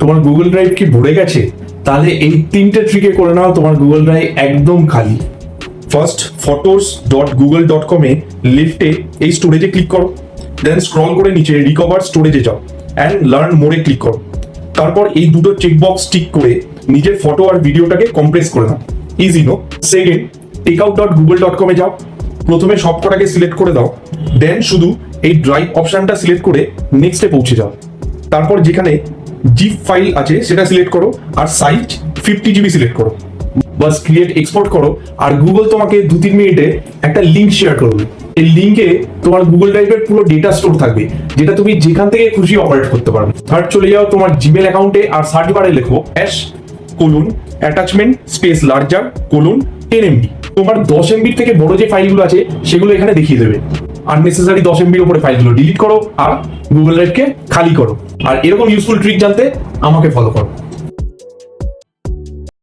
তোমার Google drive কি ভরে গেছে? তাহলে এই তিনটে ট্রিকে করে নাও, তোমার গুগল ড্রাইভ একদম খালি। First photos dot Google dot কমে লিফটে এই স্টোরেজে ক্লিক করো। দেন স্ক্রল করে নিচে রিকভার স্টোরেজে যাও অ্যান্ড লার্ন মোরে ক্লিক করো। তারপর এই দুটো চেকবক্স টিক করে নিজের ফটো আর ভিডিওটাকে কম্প্রেস করে নাও। Easy no second take out dot Google dot কমে যাও। প্রথমে সবকটাকে সিলেক্ট করে দাও। দেন শুধু এই ড্রাইভ অপশনটা সিলেক্ট করে নেক্সটে পৌঁছে যাও। তারপর যেখানে জিপ ফাইল আছে, সেটা সিলেক্ট করো, আর সাইজ ফিফটি জিবি সিলেক্ট করো। বাস ক্রিয়েট এক্সপোর্ট করো, আর গুগল তোমাকে দু তিন মিনিটে একটা লিঙ্ক শেয়ার করবে এই লিঙ্কে তোমার গুগল ড্রাইভের পুরো ডেটা স্টোর থাকবে, যেটা তুমি যেখান থেকে খুশি অপারেট করতে পারবে। থার্ড চলে যাও তোমার জিমেল অ্যাকাউন্টে আর সার্চ বারে লেখো has colon attachment space larger colon ten MB তোমার দশ এমবির থেকে বড় যে ফাইলগুলো আছে, সেগুলো এখানে দেখিয়ে দেবে। আননেসেসারি দশ এমবির উপরে ফাইলগুলো ডিলিট করো আর গুগল ড্রাইভকে খালি করো। আর এরকম ইউজফুল ট্রিক জানতে আমাকে ফলো করো।